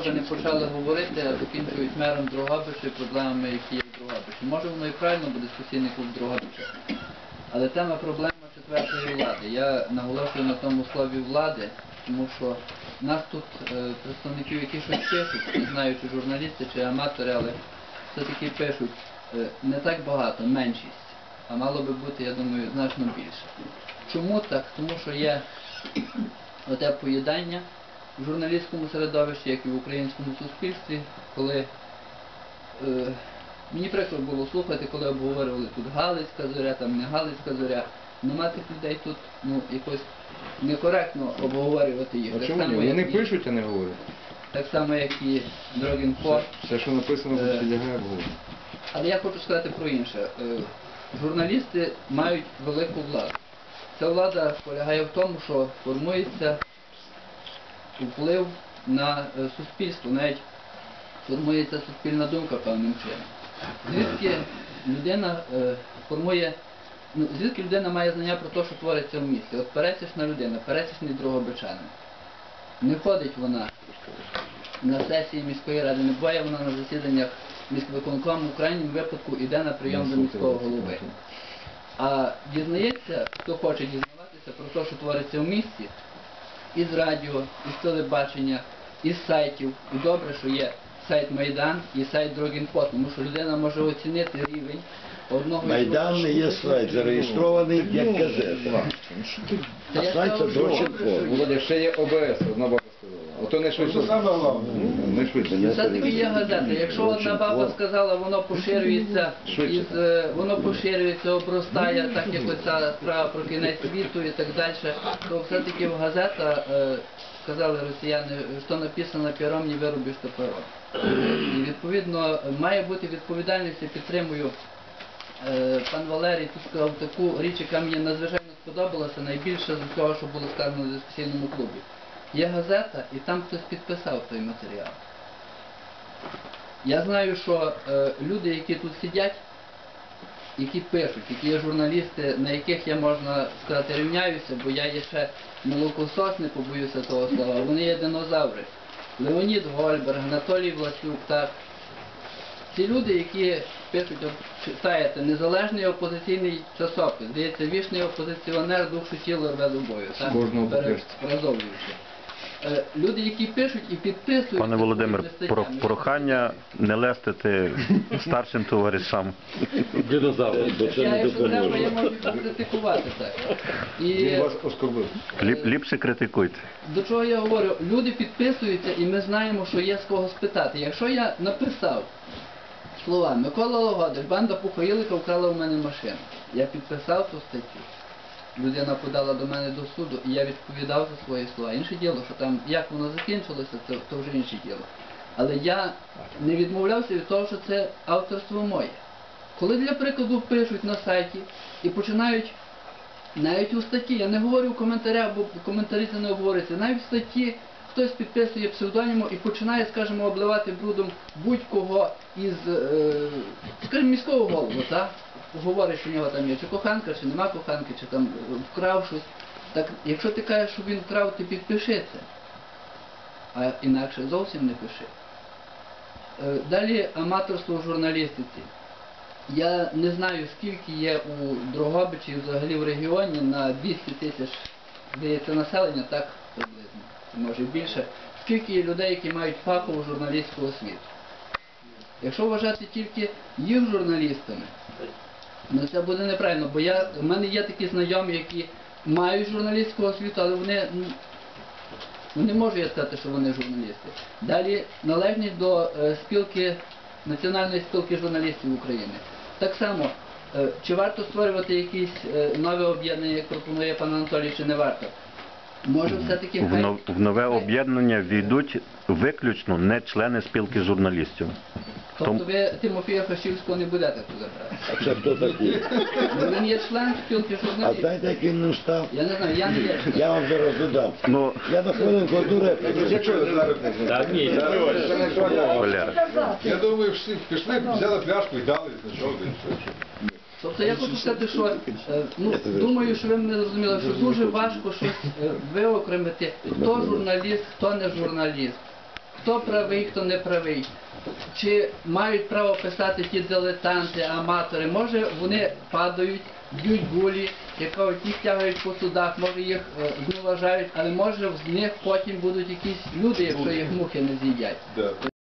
що би не почали говорити, а закінчують мером Дрогобича і проблемами, які є в Дрогобичі. Може воно і правильно буде дискусійний клуб Дрогобича. Але тема проблема четвертої влади. Я наголошую на тому слові влади, тому що нас тут е, представників, які щось пишуть, не знаю, чи журналісти, чи аматори, але все-таки пишуть е, не так багато, меншість, а мало би бути, я думаю, значно більше. Чому так? Тому що є оте поїдання в журналістському середовищі, як і в українському суспільстві, коли е, мені прикро було слухати, коли обговорювали тут Галицька зоря, там не Галицька зоря. Нема тих людей тут ну, якось некоректно обговорювати їх. А Так чому само, ні? Вони і- пишуть, а не говорять. Так само, як і Дрогінфорд. Все, що написано, Е, підлягає обговоренню. Але я хочу сказати про інше. Е, Журналісти мають велику владу. Ця влада полягає в тому, що формується вплив на е, суспільство, навіть формується суспільна думка певним чином. Звідки людина е, формує, ну, звідки людина має знання про те, що твориться в місті. От пересічна людина, пересічний другобичанин. Не ходить вона на сесії міської ради, не буває вона на засіданнях міськвиконкому, в крайньому випадку йде на прийом до міського голови. А дізнається, хто хоче дізнаватися про те, що твориться в місті, із радіо, із телебачення, із сайтів. І добре, що є сайт Майдан і сайт Дрогінпо, тому що людина може оцінити рівень одного Майдан не є сайт, зареєстрований як газета. Та А сайт це Дрогінпо. ще є ОБС, одна баба сказала. Ото не швидше. Не швидше. Все-таки є газета. Якщо одна баба сказала, воно поширюється, Швидше. із, е, воно поширюється, обростає, так як оця справа про кінець світу і так далі, то все-таки в газета, е, сказали росіяни, що написано пером, не виробиш топором. І відповідно має бути відповідальність, я підтримую. Е, Пан Валерій тут сказав таку річ, яка мені надзвичайно сподобалася, найбільше з того, що було сказано в дискусійному клубі. Є газета, і там хтось підписав той матеріал. Я знаю, що е, люди, які тут сидять, які пишуть, які є журналісти, на яких я можна сказати рівняюся, бо я є ще молокосос, не побоюся того слова, вони є динозаври. Леонід Гольберг, Анатолій Власюк, так. Ці люди, які пишуть, читаєте, незалежний опозиційний часопис, здається, вічний опозиціонер душу тіло рве до бою, Е, Люди, які пишуть і підписують Пане Володимир, про, прохання не лестити старшим товаришам. Динозавр, бо це Я, не треба, я можу покритикувати так. І Він вас оскорбив. Ліп, ліпше критикуйте. до чого я говорю? Люди підписуються і ми знаємо, що є з кого спитати. Якщо я написав слова Микола Логодич, банда Пухоїлика вкрала у мене машину. Я підписав ту статтю. Людина подала до мене до суду, і я відповідав за свої слова. Інше діло, що там як воно закінчилося, це то вже інше діло. Але я не відмовлявся від того, що це авторство моє. Коли для прикладу пишуть на сайті і починають навіть у статті, я не говорю в коментарях, бо коментарі це не обговорюється, навіть в статті хтось підписує псевдонімом і починає, скажімо, обливати брудом будь-кого із, е, скажімо, міського голову, так? Говорить, що в нього там є чи коханка, чи нема коханки, чи там е, вкрав щось. Так, якщо ти кажеш, що він вкрав, ти підпиши це. А інакше зовсім не пиши. Е, Далі аматорство в журналістиці. Я не знаю, скільки є у Дрогобичі, взагалі в регіоні на 200 тисяч, здається, населення, так приблизно, може більше. Скільки є людей, які мають фахову журналістську освіту. Якщо вважати тільки їх журналістами, ну це буде неправильно, бо я, в мене є такі знайомі, які мають журналістську освіту, але вони ну, не можу я сказати, що вони журналісти. Далі належність до е, спілки Національної спілки журналістів України. Так само, е, чи варто створювати якісь е, нові об'єднання, як пропонує пан Анатолій, чи не варто? Може все-таки В, хай- нов- в нове об'єднання війдуть виключно не члени спілки журналістів. Тобто ви Тимофія Фашівського не будете туди брати. А це хто такий? Ну, він є член спілки А журналістів. знаєте, як він не став? Я не знаю, я не є. Я вам зараз додам. Ну, Я на хвилинку зараз Валера, Я думаю, всі пішли, взяли пляшку і дали, знайшов. Тобто я хочу сказати, що е, ну, думаю, що ви мене зрозуміли, що дуже важко щось е, виокремити, хто журналіст, хто не журналіст. хто правий, хто не правий. Чи мають право писати ті дилетанти, аматори? Може вони падають, б'ють гулі, яка от їх тягають по судах, може їх е, зневажають, але може з них потім будуть якісь люди, якщо їх мухи не з'їдять.